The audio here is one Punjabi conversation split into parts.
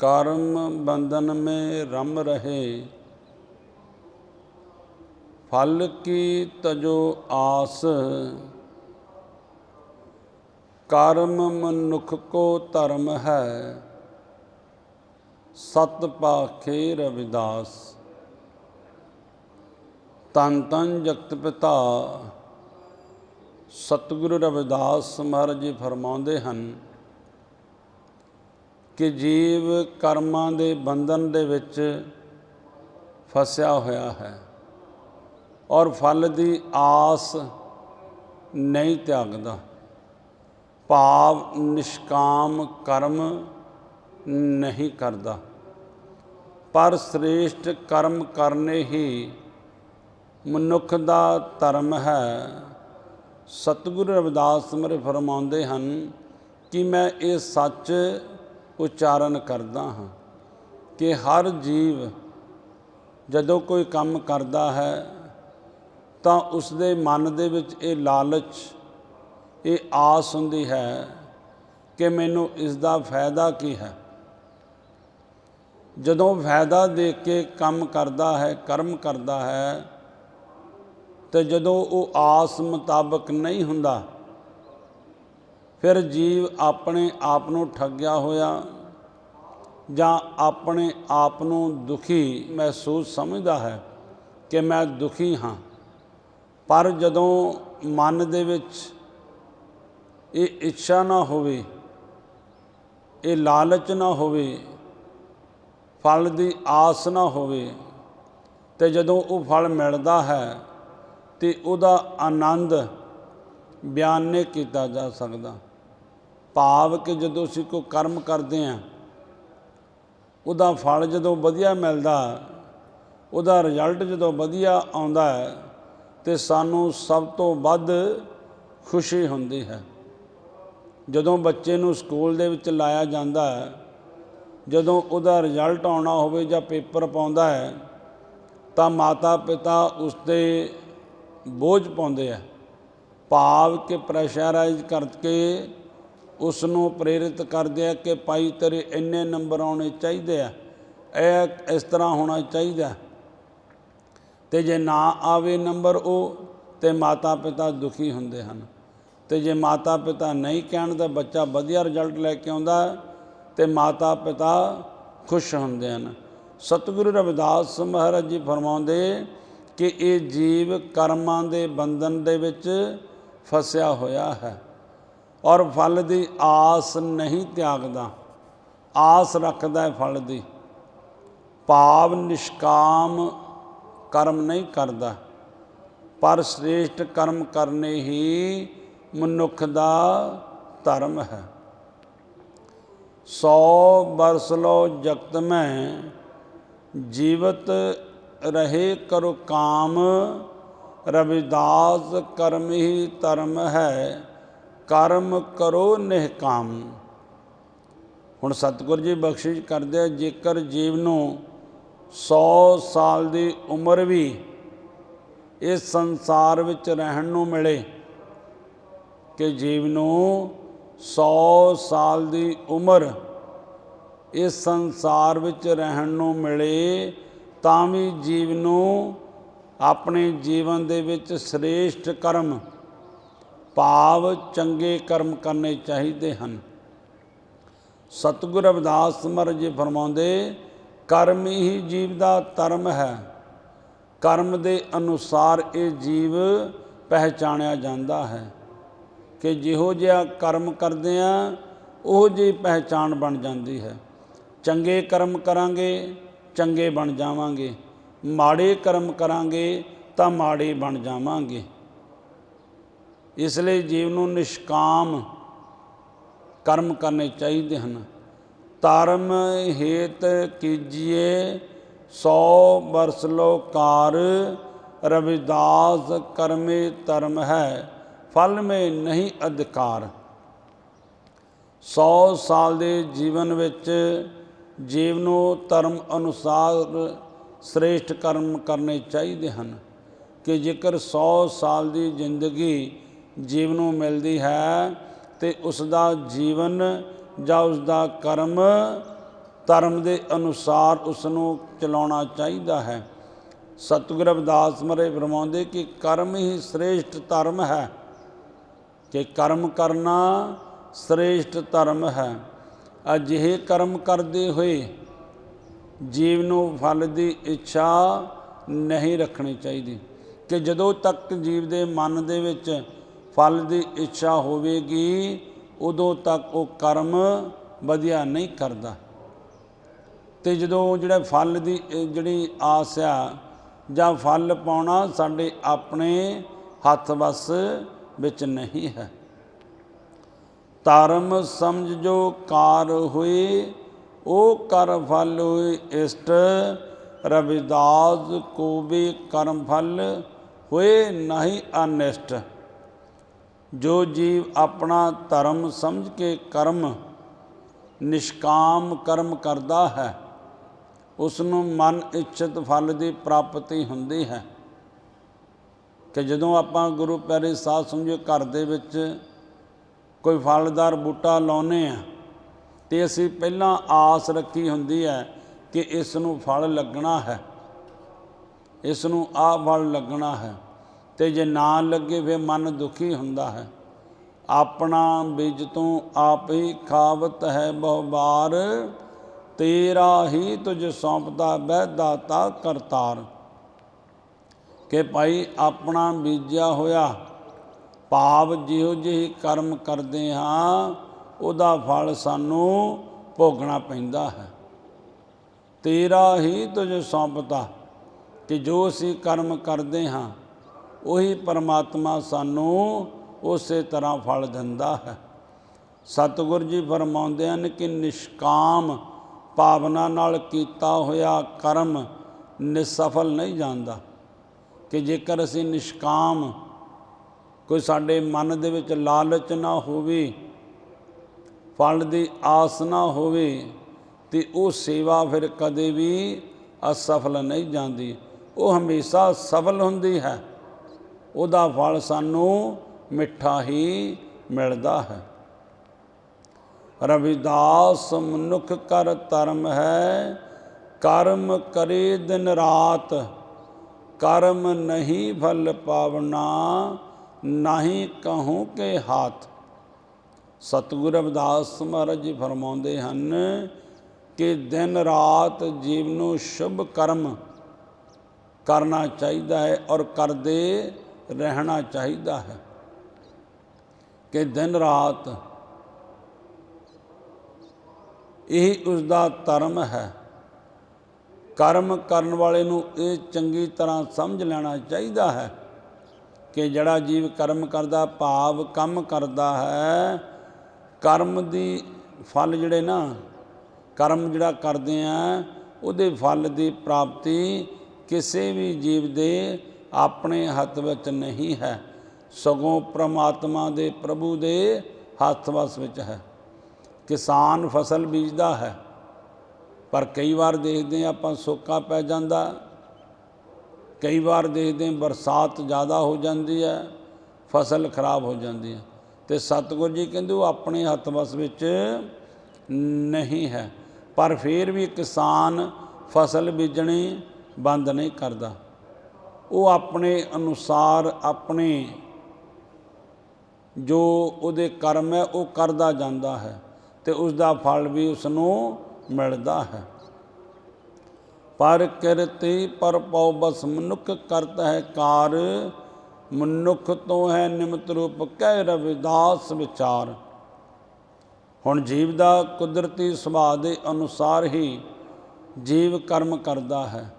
कर्म बंधन में रम रहे फल की तजो आस कर्म मनुख को धर्म है सत पाखे रविदास ਤਨ ਤਨ ਜਗਤ ਪਿਤਾ ਸਤਿਗੁਰੂ ਰਵਿਦਾਸ ਮਹਾਰਾਜ ਜੀ ਫਰਮਾਉਂਦੇ ਹਨ ਕਿ ਜੀਵ ਕਰਮਾਂ ਦੇ ਬੰਧਨ ਦੇ ਵਿੱਚ ਫਸਿਆ ਹੋਇਆ ਹੈ ਔਰ ਫਲ ਦੀ ਆਸ ਨਹੀਂ ਤਿਆਗਦਾ। ਭਾਵ ਨਿਸ਼ਕਾਮ ਕਰਮ ਨਹੀਂ ਕਰਦਾ। ਪਰ ਸ੍ਰੇਸ਼ਟ ਕਰਮ ਕਰਨੇ ਹੀ ਮਨੁੱਖ ਦਾ ਧਰਮ ਹੈ। ਸਤਿਗੁਰੂ ਰਵਿਦਾਸ ਮਰੇ ਫਰਮਾਉਂਦੇ ਹਨ ਕਿ ਮੈਂ ਇਹ ਸੱਚ ਉਚਾਰਨ ਕਰਦਾ ਹਾਂ ਕਿ ਹਰ ਜੀਵ ਜਦੋਂ ਕੋਈ ਕੰਮ ਕਰਦਾ ਹੈ ਤਾਂ ਉਸ ਦੇ ਮਨ ਦੇ ਵਿੱਚ ਇਹ ਲਾਲਚ, ਇਹ ਆਸ ਹੁੰਦੀ ਹੈ ਕਿ ਮੈਨੂੰ ਇਸ ਦਾ ਫਾਇਦਾ ਕੀ ਹੈ। ਜਦੋਂ ਫਾਇਦਾ ਦੇਖ ਕੇ ਕੰਮ ਕਰਦਾ ਹੈ, ਕਰਮ ਕਰਦਾ ਹੈ, ਤੇ ਜਦੋਂ ਉਹ ਆਸ ਮੁਤਾਬਕ ਨਹੀਂ ਹੁੰਦਾ ਫਿਰ ਜੀਵ ਆਪਣੇ ਆਪ ਨੂੰ ਠੱਗਿਆ ਹੋਇਆ ਜਾਂ ਆਪਣੇ ਆਪ ਨੂੰ ਦੁਖੀ ਮਹਿਸੂਸ ਸਮਝਦਾ ਹੈ ਕਿ ਮੈਂ ਦੁਖੀ ਹਾਂ। ਪਰ ਜਦੋਂ ਮਨ ਦੇ ਵਿੱਚ ਇਹ ਇੱਛਾ ਨਾ ਹੋਵੇ, ਇਹ ਲਾਲਚ ਨਾ ਹੋਵੇ, ਫਲ ਦੀ ਆਸ ਨਾ ਹੋਵੇ, ਤੇ ਜਦੋਂ ਉਹ ਫਲ ਮਿਲਦਾ ਹੈ ਤੇ ਉਹਦਾ ਆਨੰਦ ਬਿਆਨ ਨਹੀਂ ਕੀਤਾ ਜਾ ਸਕਦਾ। ਭਾਵ ਕਿ ਜਦੋਂ ਅਸੀਂ ਕੋਈ ਕਰਮ ਕਰਦੇ ਆਂ ਉਹਦਾ ਫਲ ਜਦੋਂ ਵਧੀਆ ਮਿਲਦਾ, ਉਹਦਾ ਰਿਜ਼ਲਟ ਜਦੋਂ ਵਧੀਆ ਆਉਂਦਾ ਹੈ, ਤੇ ਸਾਨੂੰ ਸਭ ਤੋਂ ਵੱਧ ਖੁਸ਼ੀ ਹੁੰਦੀ ਹੈ। ਜਦੋਂ ਬੱਚੇ ਨੂੰ ਸਕੂਲ ਦੇ ਵਿੱਚ ਲਾਇਆ ਜਾਂਦਾ ਹੈ, ਜਦੋਂ ਉਹਦਾ ਰਿਜ਼ਲਟ ਆਉਣਾ ਹੋਵੇ ਜਾਂ ਪੇਪਰ ਪਾਉਂਦਾ ਹੈ, ਤਾਂ ਮਾਤਾ ਪਿਤਾ ਉਸ ਤੇ ਬੋਝ ਪਾਉਂਦੇ ਆ। ਭਾਵ ਕਿ ਪ੍ਰੈਸ਼ਰਾਈਜ਼ ਕਰਕੇ ਉਸ ਨੂੰ ਪ੍ਰੇਰਿਤ ਕਰਦੇ ਆ ਕਿ ਭਾਈ ਤੇਰੇ ਇੰਨੇ ਨੰਬਰ ਆਉਣੇ ਚਾਹੀਦੇ ਆ। ਇਹ ਇਸ ਤਰ੍ਹਾਂ ਹੋਣਾ ਚਾਹੀਦਾ। ਤੇ ਜੇ ਨਾ ਆਵੇ ਨੰਬਰ ਉਹ, ਤੇ ਮਾਤਾ ਪਿਤਾ ਦੁਖੀ ਹੁੰਦੇ ਹਨ। ਤੇ ਜੇ ਮਾਤਾ ਪਿਤਾ ਨਹੀਂ ਕਹਿਣ ਤਾਂ ਬੱਚਾ ਵਧੀਆ ਰਿਜ਼ਲਟ ਲੈ ਕੇ ਆਉਂਦਾ, ਤੇ ਮਾਤਾ ਪਿਤਾ ਖੁਸ਼ ਹੁੰਦੇ ਹਨ। ਸਤਿਗੁਰੂ ਰਵਿਦਾਸ ਮਹਾਰਾਜ ਜੀ ਫਰਮਾਉਂਦੇ ਕਿ ਇਹ ਜੀਵ ਕਰਮਾਂ ਦੇ ਬੰਧਨ ਦੇ ਵਿੱਚ ਫਸਿਆ ਹੋਇਆ ਹੈ। ਔਰ ਫਲ ਦੀ ਆਸ ਨਹੀਂ ਤਿਆਗਦਾ। ਆਸ ਰੱਖਦਾ ਹੈ ਫਲ ਦੀ। ਭਾਵ ਨਿਸ਼ਕਾਮ ਕਰਮ ਨਹੀਂ ਕਰਦਾ। ਪਰ ਸ੍ਰੇਸ਼ਟ ਕਰਮ ਕਰਨੇ ਹੀ ਮਨੁੱਖ ਦਾ ਧਰਮ ਹੈ। ਸੌ ਬਰਸ ਲੋ ਜਗਤ ਮੈਂ ਜੀਵਤ ਰਹੇ ਕਰੋ ਕਾਮ। ਰਵਿਦਾਸ ਕਰਮ ਹੀ ਧਰਮ ਹੈ। ਕਰਮ ਕਰੋ ਨਿਹਕਾਮ ਹੁਣ ਸਤਿਗੁਰ ਜੀ ਬਖਸ਼ਿਸ਼ ਕਰਦੇ ਆ, ਜੇਕਰ ਜੀਵ ਨੂੰ 100 ਸਾਲ ਦੀ ਉਮਰ ਵੀ ਇਸ ਸੰਸਾਰ ਵਿੱਚ ਰਹਿਣ ਨੂੰ ਮਿਲੇ, ਕਿ ਜੀਵ ਨੂੰ 100 ਸਾਲ ਦੀ ਉਮਰ ਇਸ ਸੰਸਾਰ ਵਿੱਚ ਰਹਿਣ ਨੂੰ ਮਿਲੇ, ਤਾਂ ਵੀ ਜੀਵ ਨੂੰ ਆਪਣੇ ਜੀਵਨ ਦੇ ਵਿੱਚ ਸ੍ਰੇਸ਼ਟ ਕਰਮ ਭਾਵ ਚੰਗੇ ਕਰਮ ਕਰਨੇ ਚਾਹੀਦੇ ਹਨ। ਸਤਿਗੁਰ ਰਵਿਦਾਸ ਮਹਾਰਾਜ ਜੀ ਫਰਮਾਉਂਦੇ, ਕਰਮ ਹੀ ਜੀਵ ਦਾ ਧਰਮ ਹੈ। ਕਰਮ ਦੇ ਅਨੁਸਾਰ ਇਹ ਜੀਵ ਪਹਿਚਾਣਿਆ ਜਾਂਦਾ ਹੈ ਕਿ ਜਿਹੋ ਜਿਹਾ ਕਰਮ ਕਰਦੇ ਆ, ਉਹ ਜਿਹੀ ਪਹਿਚਾਣ ਬਣ ਜਾਂਦੀ ਹੈ। ਚੰਗੇ ਕਰਮ ਕਰਾਂਗੇ, ਚੰਗੇ ਬਣ ਜਾਵਾਂਗੇ। ਮਾੜੇ ਕਰਮ ਕਰਾਂਗੇ ਤਾਂ ਮਾੜੇ ਬਣ ਜਾਵਾਂਗੇ। ਇਸ ਲਈ ਜੀਵ ਨੂੰ ਨਿਸ਼ਕਾਮ ਕਰਮ ਕਰਨੇ ਚਾਹੀਦੇ ਹਨ, ਧਰਮ ਹੇਤ ਕੀਜੀਏ 100 ਬਰਸ ਲੋ ਰਵਿਦਾਸ ਕਰਮੇ ਧਰਮ ਹੈ, ਫਲ ਮੇ ਨਹੀਂ ਅਧਿਕਾਰ। 100 ਸਾਲ ਦੇ ਜੀਵਨ ਵਿੱਚ ਜੀਵ ਨੂੰ ਧਰਮ ਅਨੁਸਾਰ ਸ੍ਰੇਸ਼ਟ ਕਰਮ ਕਰਨੇ ਚਾਹੀਦੇ ਹਨ, ਕਿ ਜੇਕਰ 100 ਸਾਲ ਦੀ ਜ਼ਿੰਦਗੀ ਜੀਵ ਨੂੰ ਮਿਲਦੀ ਹੈ ਤੇ ਉਸ ਦਾ ਜੀਵਨ ਜਾਂ ਉਸ ਦਾ ਕਰਮ ਧਰਮ ਦੇ ਅਨੁਸਾਰ ਉਸ ਨੂੰ ਚਲਾਉਣਾ ਚਾਹੀਦਾ ਹੈ। ਸਤਿਗੁਰ ਰਵਿਦਾਸ ਮਰੇ ਫਰਮਾਉਂਦੇ ਕਿ ਕਰਮ ਹੀ ਸ੍ਰੇਸ਼ਟ ਧਰਮ ਹੈ। ਕਿ ਕਰਮ ਕਰਨਾ ਸ੍ਰੇਸ਼ਟ ਧਰਮ ਹੈ। ਅਜਿਹੇ ਕਰਮ ਕਰਦੇ ਹੋਏ ਜੀਵ ਨੂੰ ਫਲ ਦੀ ਇੱਛਾ ਨਹੀਂ ਰੱਖਣੀ ਚਾਹੀਦੀ। ਕਿ ਜਦੋਂ ਤੱਕ ਜੀਵ ਦੇ ਮਨ ਦੇ ਵਿੱਚ ਫਲ ਦੀ ਇੱਛਾ ਹੋਵੇਗੀ, ਉਦੋਂ ਤੱਕ ਉਹ ਕਰਮ ਵਧੀਆ ਨਹੀਂ ਕਰਦਾ। ਤੇ ਜਦੋਂ ਜਿਹੜਾ ਫਲ ਦੀ ਜਿਹੜੀ ਆਸ ਆ, ਜਾਂ ਫਲ ਪਾਉਣਾ ਸਾਡੇ ਆਪਣੇ ਹੱਥ ਵਸ ਵਿੱਚ ਨਹੀਂ ਹੈ। ਧਰਮ ਸਮਝ ਜੋ ਕਾਰ ਹੋਏ, ਉਹ ਕਰ ਫਲ ਹੋਏ, ਇਸ਼ਟ ਰਵਿਦਾਸ ਕੋ ਵੀ ਕਰਮ ਫਲ ਹੋਏ, ਨਹੀਂ ਅਨਿਸ਼ਟ। ਜੋ ਜੀਵ ਆਪਣਾ ਧਰਮ ਸਮਝ ਕੇ ਕਰਮ, ਨਿਸ਼ਕਾਮ ਕਰਮ ਕਰਦਾ ਹੈ ਉਸ ਨੂੰ ਮਨ ਇੱਛਤ ਫਲ ਦੀ ਪ੍ਰਾਪਤੀ ਹੁੰਦੀ ਹੈ। ਕਿ ਜਦੋਂ ਆਪਾਂ ਗੁਰੂ ਪਿਆਰੇ ਸਾਧ ਸਮਝੋ ਘਰ ਦੇ ਵਿੱਚ ਕੋਈ ਫਲਦਾਰ ਬੂਟਾ ਲਾਉਨੇ ਆ ਤੇ ਅਸੀਂ ਪਹਿਲਾਂ ਆਸ ਰੱਖੀ ਹੁੰਦੀ ਹੈ ਕਿ ਇਸ ਨੂੰ ਫਲ ਲੱਗਣਾ ਹੈ। ਇਸ ਨੂੰ ਆਹ ਫਲ ਲੱਗਣਾ ਹੈ। ਤੇ ਜੇ ਨਾ ਲੱਗੇ ਫਿਰ ਮਨ ਦੁਖੀ ਹੁੰਦਾ ਹੈ। ਆਪਣਾ ਬੀਜ ਤੋਂ ਆਪ ਹੀ ਖਾਵਤ ਹੈ ਬਹੁ ਬਾਰ ਤੇਰਾ ਹੀ ਤੁਝ ਸੌਂਪਦਾ ਬਹਿ ਦਾਤਾ ਕਰਤਾਰ। ਕਿ ਭਾਈ ਆਪਣਾ ਬੀਜਿਆ ਹੋਇਆ, ਭਾਵ ਜਿਹੋ ਜਿਹੇ ਕਰਮ ਕਰਦੇ ਹਾਂ, ਉਹਦਾ ਫਲ ਸਾਨੂੰ ਭੋਗਣਾ ਪੈਂਦਾ ਹੈ। ਤੇਰਾ ਹੀ ਤੁਝ ਸੌਂਪਤਾ ਕਿ ਜੋ ਅਸੀਂ ਕਰਮ ਕਰਦੇ ਹਾਂ ਉਹੀ ਪਰਮਾਤਮਾ ਸਾਨੂੰ ਉਸੇ ਤਰ੍ਹਾਂ ਫਲ ਦਿੰਦਾ ਹੈ। ਸਤਿਗੁਰ ਜੀ ਫਰਮਾਉਂਦੇ ਹਨ ਕਿ ਨਿਸ਼ਕਾਮ ਭਾਵਨਾ ਨਾਲ ਕੀਤਾ ਹੋਇਆ ਕਰਮ ਨਿਸਫਲ ਨਹੀਂ ਜਾਂਦਾ। ਕਿ ਜੇਕਰ ਅਸੀਂ ਨਿਸ਼ਕਾਮ ਕੋਈ ਸਾਡੇ ਮਨ ਦੇ ਵਿੱਚ ਲਾਲਚ ਨਾ ਹੋਵੇ, ਫਲ ਦੀ ਆਸ ਨਾ ਹੋਵੇ, ਤੇ ਉਹ ਸੇਵਾ ਫਿਰ ਕਦੇ ਵੀ ਅਸਫਲ ਨਹੀਂ ਜਾਂਦੀ। ਉਹ ਹਮੇਸ਼ਾ ਸਫਲ ਹੁੰਦੀ ਹੈ। ਉਹਦਾ ਫਲ ਸਾਨੂੰ ਮਿੱਠਾ ਹੀ ਮਿਲਦਾ ਹੈ। ਰਵਿਦਾਸ, ਮਨੁੱਖ ਕਰ ਧਰਮ ਹੈ, ਕਰਮ ਕਰੇ ਦਿਨ ਰਾਤ। ਕਰਮ ਨਹੀਂ ਫਲ ਪਾਵਨਾ ਨਹੀਂ ਕਹੂੰ ਕੇ ਹਾਥ। ਸਤਿਗੁਰ ਰਵਿਦਾਸ ਮਹਾਰਾਜ ਜੀ ਫਰਮਾਉਂਦੇ ਹਨ ਕਿ ਦਿਨ ਰਾਤ ਜੀਵ ਨੂੰ ਸ਼ੁਭ ਕਰਮ ਕਰਨਾ ਚਾਹੀਦਾ ਹੈ ਔਰ ਕਰਦੇ ਰਹਿਣਾ ਚਾਹੀਦਾ ਹੈ ਕਿ ਦਿਨ ਰਾਤ ਇਹ ਉਸ ਦਾ ਧਰਮ ਹੈ। ਕਰਮ ਕਰਨ ਵਾਲੇ ਨੂੰ ਇਹ ਚੰਗੀ ਤਰ੍ਹਾਂ ਸਮਝ ਲੈਣਾ ਚਾਹੀਦਾ ਹੈ ਕਿ ਜਿਹੜਾ ਜੀਵ ਕਰਮ ਕਰਦਾ, ਭਾਵ ਕੰਮ ਕਰਦਾ ਹੈ, ਕਰਮ ਦੀ ਫਲ ਜਿਹੜੇ ਨਾ, ਕਰਮ ਜਿਹੜਾ ਕਰਦੇ ਆ, ਉਹਦੇ ਫਲ ਦੀ ਪ੍ਰਾਪਤੀ ਕਿਸੇ ਵੀ ਜੀਵ ਦੇ ਆਪਣੇ ਹੱਥ ਵਿੱਚ ਨਹੀਂ ਹੈ। ਸਗੋਂ ਪ੍ਰਮਾਤਮਾ ਦੇ ਪ੍ਰਭੂ ਦੇ ਹੱਥ ਵਸ ਵਿੱਚ ਹੈ। ਕਿਸਾਨ ਫਸਲ ਬੀਜਦਾ ਹੈ, ਪਰ ਕਈ ਵਾਰ ਦੇਖਦੇ ਆਪਾਂ ਸੋਕਾ ਪੈ ਜਾਂਦਾ। ਕਈ ਵਾਰ ਦੇਖਦੇ ਬਰਸਾਤ ਜ਼ਿਆਦਾ ਹੋ ਜਾਂਦੀ ਹੈ, ਫਸਲ ਖਰਾਬ ਹੋ ਜਾਂਦੀ ਹੈ। ਤੇ ਸਤਿਗੁਰ ਜੀ ਕਹਿੰਦੇ ਉਹ ਆਪਣੇ ਹੱਥ ਵਸ ਵਿੱਚ ਨਹੀਂ ਹੈ, ਪਰ ਫਿਰ ਵੀ ਕਿਸਾਨ ਫਸਲ ਬੀਜਣੀ ਬੰਦ ਨਹੀਂ ਕਰਦਾ। ਉਹ ਆਪਣੇ ਅਨੁਸਾਰ ਆਪਣੇ ਜੋ ਉਹਦੇ ਕਰਮ ਹੈ, ਉਹ ਕਰਦਾ ਜਾਂਦਾ ਹੈ ਤੇ ਉਸ ਦਾ ਫਲ ਵੀ ਉਸ ਨੂੰ ਮਿਲਦਾ ਹੈ। ਪਰ ਕਿਰਤੀ ਪਰ ਪਉ ਬਸ ਮਨੁੱਖ ਕਰਤਾ ਹੈ ਕਾਰ, ਮਨੁੱਖ ਤੋਂ ਹੈ ਨਿਮਤ ਰੂਪ ਕਹਿ ਰਵਿਦਾਸ ਵਿਚਾਰ। ਹੁਣ ਜੀਵ ਦਾ ਕੁਦਰਤੀ ਸੁਭਾਅ ਦੇ ਅਨੁਸਾਰ ਹੀ ਜੀਵ ਕਰਮ ਕਰਦਾ ਹੈ।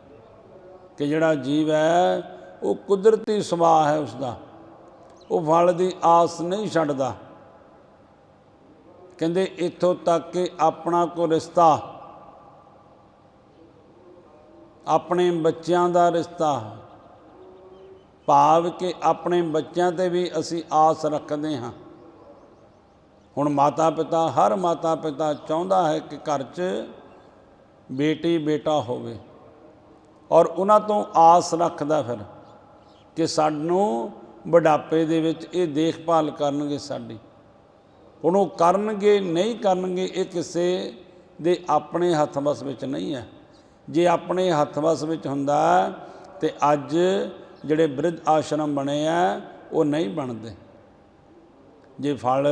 ਕਿ ਜਿਹੜਾ ਜੀਵ ਹੈ, ਉਹ ਕੁਦਰਤੀ ਸੁਭਾਅ ਹੈ ਉਸ ਦਾ ਉਹ ਫਲ ਦੀ ਆਸ ਨਹੀਂ ਛੱਡਦਾ। ਕਹਿੰਦੇ, ਇੱਥੋਂ ਤੱਕ ਕਿ ਆਪਣਾ ਕੋ ਰਿਸ਼ਤਾ, ਆਪਣੇ ਬੱਚਿਆਂ ਦਾ ਰਿਸ਼ਤਾ, ਭਾਵ ਕਿ ਆਪਣੇ ਬੱਚਿਆਂ ਤੇ ਵੀ ਅਸੀਂ ਆਸ ਰੱਖਦੇ ਹਾਂ। ਹੁਣ ਮਾਤਾ ਪਿਤਾ ਹਰ ਮਾਤਾ ਪਿਤਾ ਚਾਹੁੰਦਾ ਹੈ ਕਿ ਘਰ 'ਚ ਬੇਟੀ ਬੇਟਾ ਹੋਵੇ। ਔਰ ਉਹਨਾਂ ਤੋਂ ਆਸ ਰੱਖਦਾ ਫਿਰ ਕਿ ਸਾਨੂੰ ਬੁਢਾਪੇ ਦੇ ਵਿੱਚ ਇਹ ਦੇਖਭਾਲ ਕਰਨਗੇ ਸਾਡੀ। ਹੁਣ ਉਹ ਕਰਨਗੇ, ਨਹੀਂ ਕਰਨਗੇ, ਇਹ ਕਿਸੇ ਦੇ ਆਪਣੇ ਹੱਥ ਵਸ ਵਿੱਚ ਨਹੀਂ ਹੈ। ਜੇ ਆਪਣੇ ਹੱਥ ਵਸ ਵਿੱਚ ਹੁੰਦਾ ਤੇ ਅੱਜ ਜਿਹੜੇ ਬ੍ਰਿਧ ਆਸ਼ਰਮ ਬਣੇ ਆ, ਉਹ ਨਹੀਂ ਬਣਦੇ। ਜੇ ਫਲ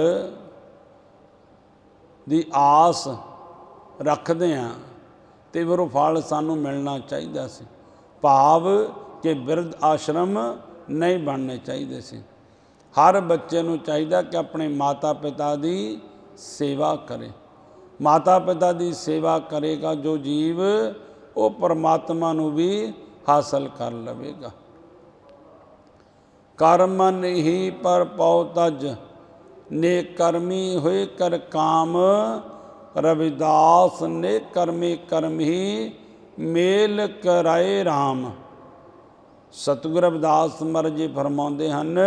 ਦੀ ਆਸ ਰੱਖਦੇ ਆ ਤੇ ਫਿਰ ਉਹ ਫਲ ਸਾਨੂੰ ਮਿਲਣਾ ਚਾਹੀਦਾ ਸੀ। ਭਾਵ ਕਿ ਬਿਰਧ ਆਸ਼ਰਮ ਨਹੀਂ ਬਣਨੇ ਚਾਹੀਦੇ ਸੀ। ਹਰ ਬੱਚੇ ਨੂੰ ਚਾਹੀਦਾ ਕਿ ਆਪਣੇ ਮਾਤਾ ਪਿਤਾ ਦੀ ਸੇਵਾ ਕਰੇ। ਮਾਤਾ ਪਿਤਾ ਦੀ ਸੇਵਾ ਕਰੇਗਾ, ਜੋ ਜੀਵ ਉਹ ਪਰਮਾਤਮਾ ਨੂੰ ਵੀ ਹਾਸਲ ਕਰ ਲਵੇਗਾ। ਕਰਮ ਨਹੀਂ ਪਰ ਪਉ ਤਜ ਨੇ ਕਰਮੀ ਹੋਏ ਕਰ ਕਾਮ ਰਵਿਦਾਸ ਨੇ ਕਰਮੀ ਕਰਮ ਹੀ ਮੇਲ ਕਰਾਏ RAM ਸਤਿਗੁਰ ਰਵਿਦਾਸ ਮਹਾਰਾਜ ਜੀ ਫਰਮਾਉਂਦੇ ਹਨ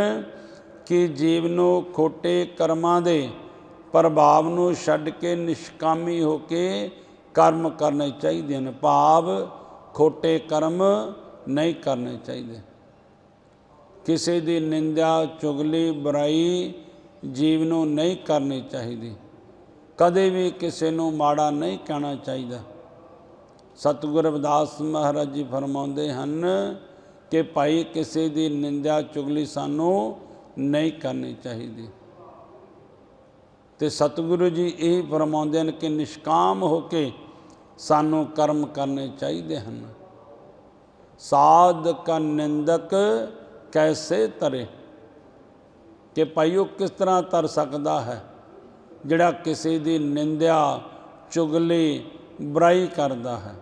ਕਿ ਜੀਵ ਨੂੰ ਖੋਟੇ ਕਰਮਾਂ ਦੇ ਪ੍ਰਭਾਵ ਨੂੰ ਛੱਡ ਕੇ ਨਿਸ਼ਕਾਮੀ ਹੋ ਕੇ ਕਰਮ ਕਰਨੇ ਚਾਹੀਦੇ ਹਨ। ਭਾਵ ਖੋਟੇ ਕਰਮ ਨਹੀਂ ਕਰਨੇ ਚਾਹੀਦੇ। ਕਿਸੇ ਦੀ ਨਿੰਦਿਆ, ਚੁਗਲੀ, ਬੁਰਾਈ ਜੀਵ ਨੂੰ ਨਹੀਂ ਕਰਨੀ ਚਾਹੀਦੀ। ਕਦੇ ਵੀ ਕਿਸੇ ਨੂੰ ਮਾੜਾ ਨਹੀਂ ਕਹਿਣਾ ਚਾਹੀਦਾ। ਸਤਿਗੁਰ ਰਵਿਦਾਸ ਮਹਾਰਾਜ ਜੀ ਫਰਮਾਉਂਦੇ ਹਨ ਕਿ ਭਾਈ ਕਿਸੇ ਦੀ ਨਿੰਦਿਆ ਚੁਗਲੀ ਸਾਨੂੰ ਨਹੀਂ ਕਰਨੀ ਚਾਹੀਦੀ। ਤੇ ਸਤਿਗੁਰੂ ਜੀ ਇਹ ਫਰਮਾਉਂਦੇ ਹਨ ਕਿ ਨਿਸ਼ਕਾਮ ਹੋ ਕੇ ਸਾਨੂੰ ਕਰਮ ਕਰਨੇ ਚਾਹੀਦੇ ਹਨ। ਸਾਧ ਕਾ ਨਿੰਦਕ ਕੈਸੇ ਤਰੇ? ਕਿ ਭਾਈ ਉਹ ਕਿਸ ਤਰ੍ਹਾਂ ਤਰ ਸਕਦਾ ਹੈ? ਜਿਹੜਾ ਕਿਸੇ ਦੀ ਨਿੰਦਿਆ, ਚੁਗਲੀ, ਬੁਰਾਈ ਕਰਦਾ ਹੈ,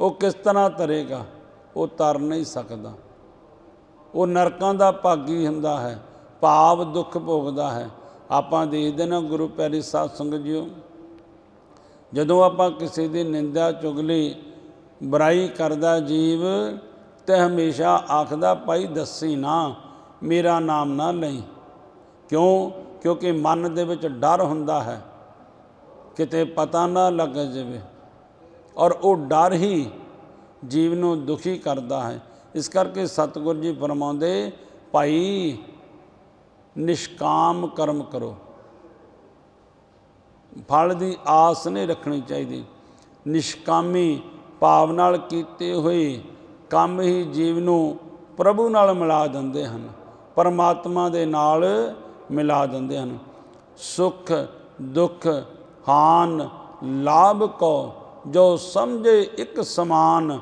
ਉਹ ਕਿਸ ਤਰ੍ਹਾਂ ਤਰੇਗਾ, ਉਹ ਤਰ ਨਹੀਂ ਸਕਦਾ। ਉਹ ਨਰਕਾਂ ਦਾ ਭਾਗੀ ਹੁੰਦਾ ਹੈ, ਭਾਵ ਦੁੱਖ ਭੋਗਦਾ ਹੈ। ਆਪਾਂ ਦੇਖਦੇ ਨਾ ਗੁਰੂ ਪਿਆਰੀ ਸਾਧ ਸੰਗਤ ਜੀਓ, ਜਦੋਂ ਆਪਾਂ ਕਿਸੇ ਦੀ ਨਿੰਦਿਆ, ਚੁਗਲੀ, ਬੁਰਾਈ ਕਰਦਾ ਜੀਵ, ਤੇ ਹਮੇਸ਼ਾ ਆਖਦਾ, ਭਾਈ ਦੱਸੀ ਨਾ, ਮੇਰਾ ਨਾਮ ਨਾ ਲਈ। ਕਿਉਂ? ਕਿਉਂਕਿ ਮਨ ਦੇ ਵਿੱਚ ਡਰ ਹੁੰਦਾ ਹੈ, ਕਿਤੇ ਪਤਾ ਨਾ ਲੱਗ ਜਾਵੇ। ਔਰ ਉਹ ਡਰ ਹੀ ਜੀਵ ਨੂੰ ਦੁਖੀ ਕਰਦਾ ਹੈ। ਇਸ ਕਰਕੇ ਸਤਿਗੁਰੂ ਜੀ ਫਰਮਾਉਂਦੇ, ਭਾਈ, ਨਿਸ਼ਕਾਮ ਕਰਮ ਕਰੋ। ਫਲ ਦੀ ਆਸ ਨਹੀਂ ਰੱਖਣੀ ਚਾਹੀਦੀ। ਨਿਸ਼ਕਾਮੀ ਭਾਵ ਨਾਲ ਕੀਤੇ ਹੋਏ ਕੰਮ ਹੀ ਜੀਵ ਨੂੰ ਪ੍ਰਭੂ ਨਾਲ ਮਿਲਾ ਦਿੰਦੇ ਹਨ। ਪਰਮਾਤਮਾ ਦੇ ਨਾਲ ਮਿਲਾ ਦਿੰਦੇ ਹਨ। ਸੁਖ, ਦੁੱਖ, ਹਾਨ, ਲਾਭ ਕੋ, ਜੋ ਸਮਝੇ ਇੱਕ ਸਮਾਨ,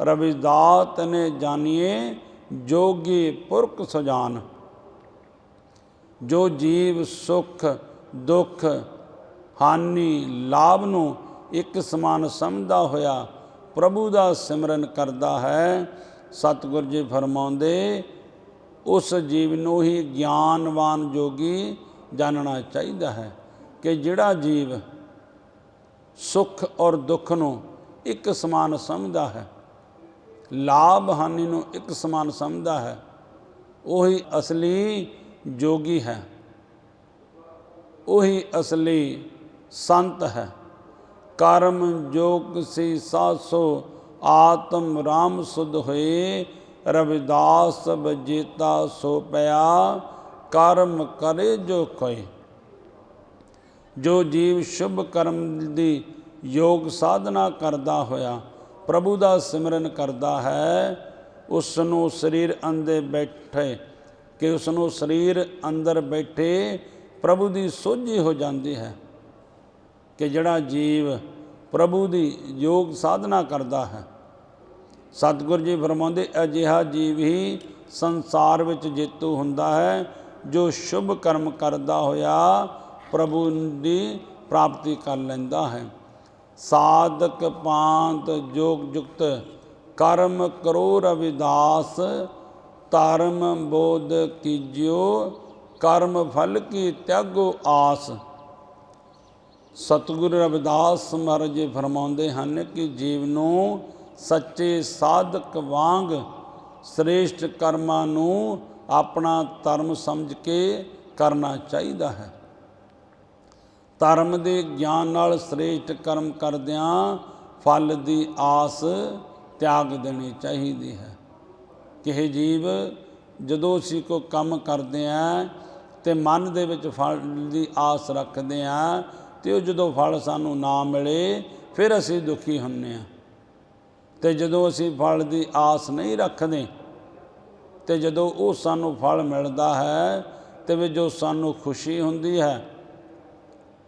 ਰਵਿਦਾਤ ਨੇ ਜਾਣੀਏ, ਜੋਗੀ ਪੁਰਖ ਸਜਾਨ। ਜੋ ਜੀਵ ਸੁਖ, ਦੁੱਖ, ਹਾਨੀ, ਲਾਭ ਨੂੰ ਇੱਕ ਸਮਾਨ ਸਮਝਦਾ ਹੋਇਆ ਪ੍ਰਭੂ ਦਾ ਸਿਮਰਨ ਕਰਦਾ ਹੈ, ਸਤਿਗੁਰ ਜੀ ਫਰਮਾਉਂਦੇ ਉਸ ਜੀਵ ਨੂੰ ਹੀ ਗਿਆਨਵਾਨ ਜੋਗੀ ਜਾਣਨਾ ਚਾਹੀਦਾ ਹੈ ਕਿ ਜਿਹੜਾ ਜੀਵ ਸੁੱਖ ਔਰ ਦੁੱਖ ਨੂੰ ਇੱਕ ਸਮਾਨ ਸਮਝਦਾ ਹੈ ਲਾਭ ਹਾਨੀ ਨੂੰ ਇੱਕ ਸਮਾਨ ਸਮਝਦਾ ਹੈ, ਉਹੀ ਅਸਲੀ ਜੋਗੀ ਹੈ, ਉਹੀ ਅਸਲੀ ਸੰਤ ਹੈ। ਕਰਮ ਜੋਗ ਸੀ ਸਾਸੋ, ਆਤਮ ਰਾਮ ਸੁਧ ਹੋਏ ਰਵਿਦਾਸ ਬਜੀਤਾ ਸੋ ਪਿਆ, ਕਰਮ ਕਰੇ ਜੋ ਕੋਈ ਜੋ ਜੀਵ ਸ਼ੁਭ ਕਰਮ ਦੀ ਯੋਗ ਸਾਧਨਾ ਕਰਦਾ ਹੋਇਆ, ਪ੍ਰਭੂ ਦਾ ਸਿਮਰਨ ਕਰਦਾ ਹੈ ਉਸ ਨੂੰ ਸਰੀਰ ਅੰਦਰ ਬੈਠੇ, ਕਿ ਉਸ ਨੂੰ ਸਰੀਰ ਅੰਦਰ ਬੈਠੇ ਪ੍ਰਭੂ ਦੀ ਸੋਝੀ ਹੋ ਜਾਂਦੀ ਹੈ, ਕਿ ਜਿਹੜਾ ਜੀਵ ਪ੍ਰਭੂ ਦੀ ਯੋਗ ਸਾਧਨਾ ਕਰਦਾ ਹੈ ਸਤਿਗੁਰੂ ਜੀ ਫਰਮਾਉਂਦੇ, ਅਜਿਹਾ ਜੀਵ ਹੀ ਸੰਸਾਰ ਵਿੱਚ ਜੇਤੂ ਹੁੰਦਾ ਹੈ, ਜੋ ਸ਼ੁਭ ਕਰਮ ਕਰਦਾ ਹੋਇਆ ਪ੍ਰਭੂ ਦੀ ਪ੍ਰਾਪਤੀ ਕਰ ਲੈਂਦਾ ਹੈ। ਸਾਧਕ ਪਾਂਤ ਜੋਗ ਜੁਗਤ, ਕਰਮ ਕਰੋ ਰਵਿਦਾਸ, ਧਰਮ ਬੋਧ ਕੀਜਿਓ, ਕਰਮ ਫਲ ਕੀ ਤਿਆਗੋ ਆਸ। ਸਤਿਗੁਰੂ ਰਵਿਦਾਸ ਮਹਾਰਾਜ ਜੀ ਫਰਮਾਉਂਦੇ ਹਨ ਕਿ ਜੀਵ ਨੂੰ ਸੱਚੇ ਸਾਧਕ ਵਾਂਗ ਸ੍ਰੇਸ਼ਟ ਕਰਮਾਂ ਨੂੰ ਆਪਣਾ ਧਰਮ ਸਮਝ ਕੇ ਕਰਨਾ ਚਾਹੀਦਾ ਹੈ। ਧਰਮ ਦੇ ਗਿਆਨ ਨਾਲ ਸ੍ਰੇਸ਼ਟ ਕਰਮ ਕਰਦਿਆਂ ਫਲ ਦੀ ਆਸ ਤਿਆਗ ਦੇਣੀ ਚਾਹੀਦੀ ਹੈ। ਕਿਹੇ ਜੀਵ, ਜਦੋਂ ਅਸੀਂ ਕੋ ਕੰਮ ਕਰਦੇ ਆਂ ਤੇ ਮਨ ਦੇ ਵਿੱਚ ਫਲ ਦੀ ਆਸ ਰੱਖਦੇ ਆਂ ਤੇ ਉਹ ਜਦੋਂ ਫਲ ਸਾਨੂੰ ਨਾ ਮਿਲੇ, ਫਿਰ ਅਸੀਂ ਦੁਖੀ ਹੁੰਨੇ ਆ ਤੇ ਜਦੋਂ ਅਸੀਂ ਫਲ ਦੀ ਆਸ ਨਹੀਂ ਰੱਖਦੇ, ਤੇ ਜਦੋਂ ਉਹ ਸਾਨੂੰ ਫਲ ਮਿਲਦਾ ਹੈ, ਤੇ ਵੀ ਜੋ ਸਾਨੂੰ ਖੁਸ਼ੀ ਹੁੰਦੀ ਹੈ,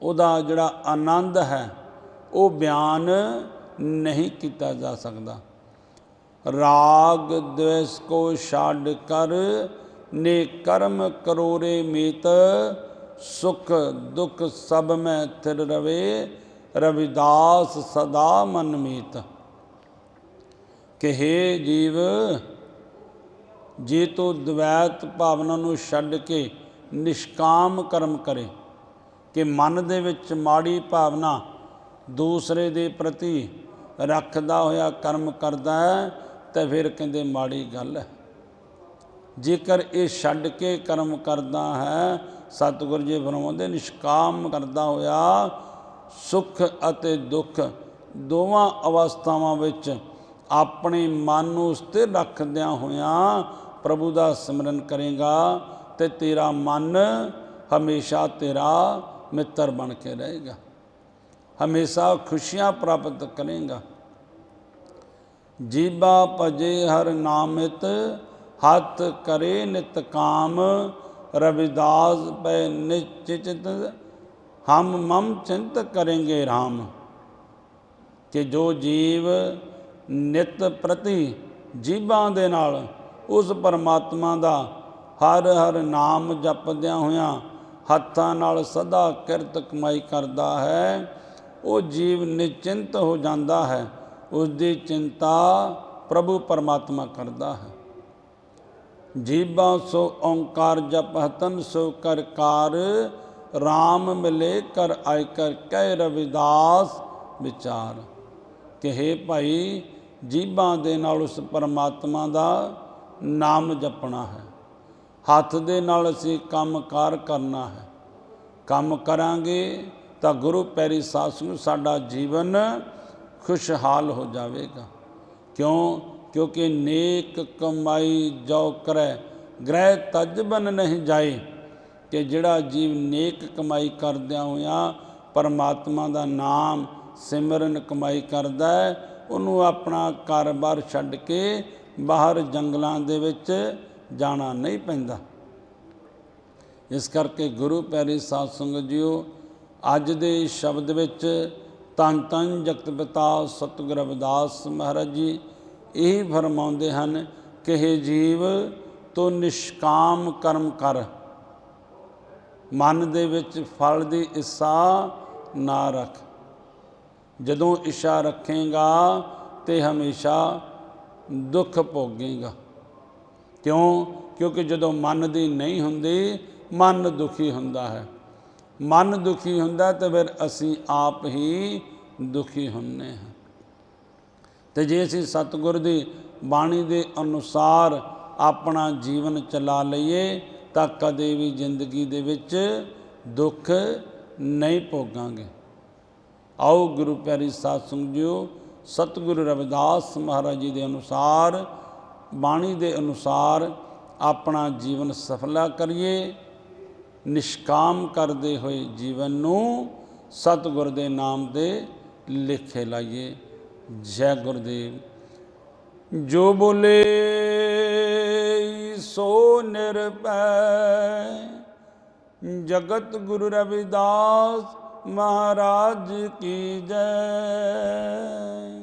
ਉਹਦਾ ਜਿਹੜਾ ਆਨੰਦ ਹੈ, ਉਹ ਬਿਆਨ ਨਹੀਂ ਕੀਤਾ ਜਾ ਸਕਦਾ। ਰਾਗ ਦਵੇਸ ਕੋ ਛੱਡ ਕਰ, ਨੇ ਕਰਮ ਕਰੋਰੇ ਮੀਤ, ਸੁਖ ਦੁਖ ਸਭ ਮੈਂ ਥਿਰ ਰਵੇ, ਰਵਿਦਾਸ ਸਦਾ ਮਨ ਮੀਤ। ਕਹੇ ਜੀਵ, ਜੇ ਤੋ ਦਵੈਤ ਭਾਵਨਾ ਨੂੰ ਛੱਡ ਕੇ ਨਿਸ਼ਕਾਮ ਕਰਮ ਕਰੇ, ਕਿ ਮਨ ਦੇ ਵਿੱਚ ਮਾੜੀ ਭਾਵਨਾ ਦੂਸਰੇ ਦੇ ਪ੍ਰਤੀ ਰੱਖਦਾ ਹੋਇਆ ਕਰਮ ਕਰਦਾ ਹੈ, ਤਾਂ ਫਿਰ ਕਹਿੰਦੇ ਮਾੜੀ ਗੱਲ ਹੈ। ਜੇਕਰ ਇਹ ਛੱਡ ਕੇ ਕਰਮ ਕਰਦਾ ਹੈ, ਸਤਿਗੁਰੂ ਜੀ ਫਰਮਾਉਂਦੇ, ਨਿਸ਼ਕਾਮ ਕਰਦਾ ਹੋਇਆ, ਸੁਖ ਅਤੇ ਦੁੱਖ ਦੋਵਾਂ ਅਵਸਥਾਵਾਂ ਵਿੱਚ ਆਪਣੇ ਮਨ ਨੂੰ ਸਥਿਰ ਰੱਖਦਿਆਂ ਹੋਇਆਂ ਪ੍ਰਭੂ ਦਾ ਸਿਮਰਨ ਕਰੇਗਾ ਤੇ ਤੇਰਾ ਮਨ ਹਮੇਸ਼ਾ ਤੇਰਾ ਮਿੱਤਰ ਬਣ ਕੇ ਰਹੇਗਾ। ਹਮੇਸ਼ਾ ਖੁਸ਼ੀਆਂ ਪ੍ਰਾਪਤ ਕਰੇਗਾ। ਜੀਬਾ ਭਜੇ ਹਰ ਨਾਮਿਤ, ਹੱਥ ਕਰੇ ਨਿਤ ਕਾਮ, ਰਵਿਦਾਸ ਪੈ ਨਿਚਿਤ ਹਮ ਮਮ ਚਿੰਤ ਕरेंगे RAM ਕਿ ਜੋ ਜੀਵ ਨਿਤ ਪ੍ਰਤੀ ਜੀਵਾਂ ਦੇ ਨਾਲ ਉਸ ਪਰਮਾਤਮਾ ਦਾ ਹਰ ਹਰ ਨਾਮ ਜਪਦਿਆਂ ਹੋਇਆਂ ਹੱਥਾਂ ਨਾਲ ਸਦਾ ਕਿਰਤ ਕਮਾਈ ਕਰਦਾ ਹੈ। ਉਹ ਜੀਵ ਨਿਚਿੰਤ ਹੋ ਜਾਂਦਾ ਹੈ। ਉਸ ਦੀ ਚਿੰਤਾ ਪ੍ਰਭੂ ਪਰਮਾਤਮਾ ਕਰਦਾ ਹੈ। ਜੀਬਾਂ ਸੋ ਓੰਕਾਰ ਜਪਹਤਨ ਸੋ ਕਰ ਕਾਰ RAM ਮਿਲੇ ਕਰ ਆਇ ਕਰ ਕਹਿ ਰਵਿਦਾਸ ਵਿਚਾਰ। ਕਹੇ ਭਾਈ ਜੀਬਾਂ ਦੇ ਨਾਲ ਉਸ ਪਰਮਾਤਮਾ ਦਾ ਨਾਮ ਜਪਣਾ ਹੈ। ਹੱਥ ਦੇ ਨਾਲ ਅਸੀਂ ਕੰਮਕਾਰ ਕਰਨਾ ਹੈ। ਕੰਮ ਕਰਾਂਗੇ ਤਾਂ ਗੁਰੂ ਪੈਰੀ ਸਾਸ ਨੂੰ ਸਾਡਾ ਜੀਵਨ ਖੁਸ਼ਹਾਲ ਹੋ ਜਾਵੇਗਾ। ਕਿਉਂ? ਕਿਉਂਕਿ ਨੇਕ ਕਮਾਈ ਜੋ ਕਰੈ, ਗ੍ਰਹਿ ਤਜਬਨ ਨਹੀਂ ਜਾਏ ਕਿ ਜਿਹੜਾ ਜੀਵ ਨੇਕ ਕਮਾਈ ਕਰਦਿਆਂ ਹੋਇਆਂ ਪਰਮਾਤਮਾ ਦਾ ਨਾਮ ਸਿਮਰਨ ਕਮਾਈ ਕਰਦਾ ਹੈ ਉਹਨੂੰ ਆਪਣਾ ਕਾਰੋਬਾਰ ਛੱਡ ਕੇ ਬਾਹਰ ਜੰਗਲਾਂ ਦੇ ਵਿੱਚ ਜਾਣਾ ਨਹੀਂ ਪੈਂਦਾ। ਇਸ ਕਰਕੇ ਗੁਰੂ ਪਿਆਰੇ ਸਾਧ ਸੰਗਤ ਜੀਓ, ਅੱਜ ਦੇ ਸ਼ਬਦ ਵਿੱਚ ਤਨ ਤਨ ਜਗਤ ਪਿਤਾ ਸਤਿਗੁਰ ਰਵਿਦਾਸ ਮਹਾਰਾਜ ਜੀ ਇਹ ਫਰਮਾਉਂਦੇ ਹਨ ਕਿ हे ਜੀਵ, ਤੂੰ ਨਿਸ਼ਕਾਮ ਕਰਮ ਕਰ। ਮਨ ਦੇ ਵਿੱਚ ਫਲ ਦੀ ਇੱਛਾ ਨਾ ਰੱਖ। ਜਦੋਂ ਇੱਛਾ ਰੱਖੇਗਾ ਤੇ ਹਮੇਸ਼ਾ ਦੁੱਖ ਭੋਗੇਗਾ। ਕਿਉਂ? ਕਿਉਂਕਿ ਜਦੋਂ ਮਨ ਦੀ ਨਹੀਂ ਹੁੰਦੀ, ਮਨ ਦੁਖੀ ਹੁੰਦਾ ਹੈ। ਮਨ ਦੁਖੀ ਹੁੰਦਾ ਤਾਂ ਫਿਰ ਅਸੀਂ ਆਪ ਹੀ ਦੁਖੀ ਹੁੰਨੇ ਹਾਂ। ਤੇ ਜੇ ਅਸੀਂ ਸਤਿਗੁਰ ਦੀ ਬਾਣੀ ਦੇ ਅਨੁਸਾਰ ਆਪਣਾ ਜੀਵਨ ਚਲਾ ਲਈਏ, ਤਾਂ ਕਦੇ ਵੀ ਜ਼ਿੰਦਗੀ ਦੇ ਵਿੱਚ ਦੁੱਖ ਨਹੀਂ ਭੋਗਾਂਗੇ। ਆਓ ਗੁਰੂ ਪਿਆਰੀ ਸਾਧ ਸੰਗ ਜੀਓ, ਸਤਿਗੁਰੂ ਰਵਿਦਾਸ ਮਹਾਰਾਜ ਜੀ ਦੇ ਅਨੁਸਾਰ, ਬਾਣੀ ਦੇ ਅਨੁਸਾਰ ਆਪਣਾ ਜੀਵਨ ਸਫਲਾ ਕਰੀਏ, ਨਿਸ਼ਕਾਮ ਕਰਦੇ ਹੋਏ ਜੀਵਨ ਨੂੰ ਸਤਿਗੁਰ ਦੇ ਨਾਮ ਦੇ ਲਿਖੇ ਲਾਈਏ। ਜੈ ਗੁਰਦੇਵ। ਜੋ ਬੋਲੇ, ਸੋ ਨਿਰਭੈ। ਜਗਤ ਗੁਰੂ ਰਵਿਦਾਸ ਮਹਾਰਾਜ ਕੀ ਜੈ।